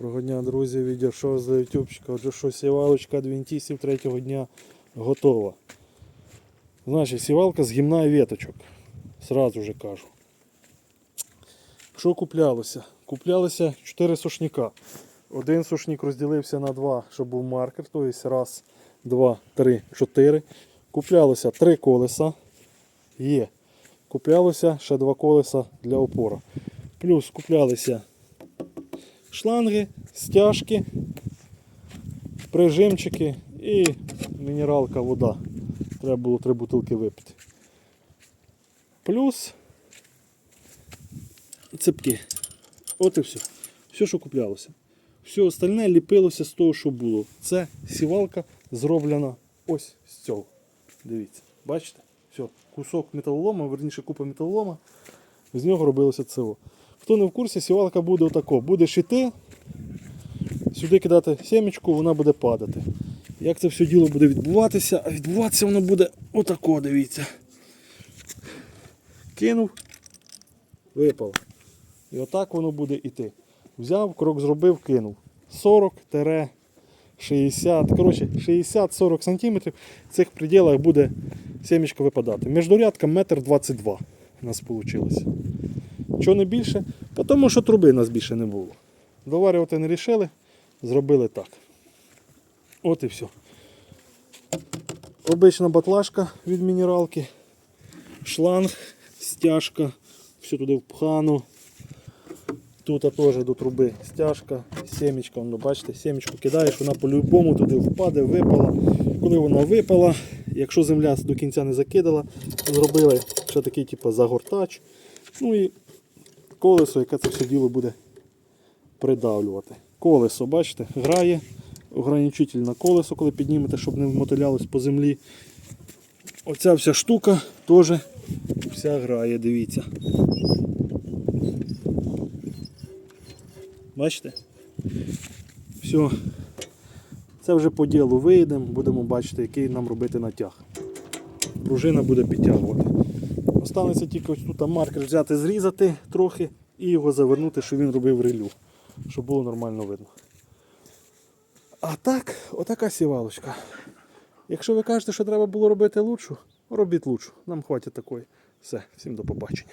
Доброго дня, друзі, відійшов з ютубчика. Отже, що сівалочка адвентістів третього дня готова. Значить, сівалка з гімна і веточок. Сразу же кажу. Що куплялося? Куплялося 4 сушніка. Один сушник розділився на два, щоб був маркер. Тобто раз, два, три, чотири. Куплялося три колеса. Є. Куплялося ще два колеса для опора. Плюс куплялися шланги, стяжки, прижимчики і мінералка вода. Треба було три бутилки випити. Плюс цепки. От і все. Все, що куплялося. Все остальне ліпилося з того, що було. Це сівалка зроблена ось з цього. Дивіться, бачите? Все, кусок металолома, верніше купа металолома. З нього робилося цього. Хто не в курсі, сівалка буде отако. Буде шити, сюди кидати сімечку, вона буде падати. Як це все діло буде відбуватися? А відбуватися воно буде отако, дивіться. Кинув, випав. І отак воно буде йти. Взяв, крок зробив, кинув. 40-60, коротше, 60-40 см в цих пределах буде сімечка випадати. Міждурядка 1,22 м у нас вийшло. Чого не більше? Тому що труби нас більше не було. Доварювати не рішили, зробили так. От і все. Обична батлашка від мінералки, шланг, стяжка, все туди впхано. Тут теж до труби стяжка, сімечка, воно, бачите, сімечку кидаєш, вона по-любому туди впаде, випала. Коли вона випала, якщо земля до кінця не закидала, зробили ще такий типу, загортач. Ну і колесо, яке це все діло буде придавлювати. Колесо, бачите, грає, ограничитель на колесо, коли піднімете, щоб не мотилялось по землі. Оця вся штука теж вся грає, дивіться. Бачите? Все. Це вже по ділу вийдемо, будемо бачити, який нам робити натяг. Пружина буде підтягувати. Останеться тільки ось тут маркер взяти, зрізати трохи і його завернути, щоб він робив релю, щоб було нормально видно. А так, отака сівалочка. Якщо ви кажете, що треба було робити лучшу, робіть лучшу. Нам хватить такої. Все, всім до побачення.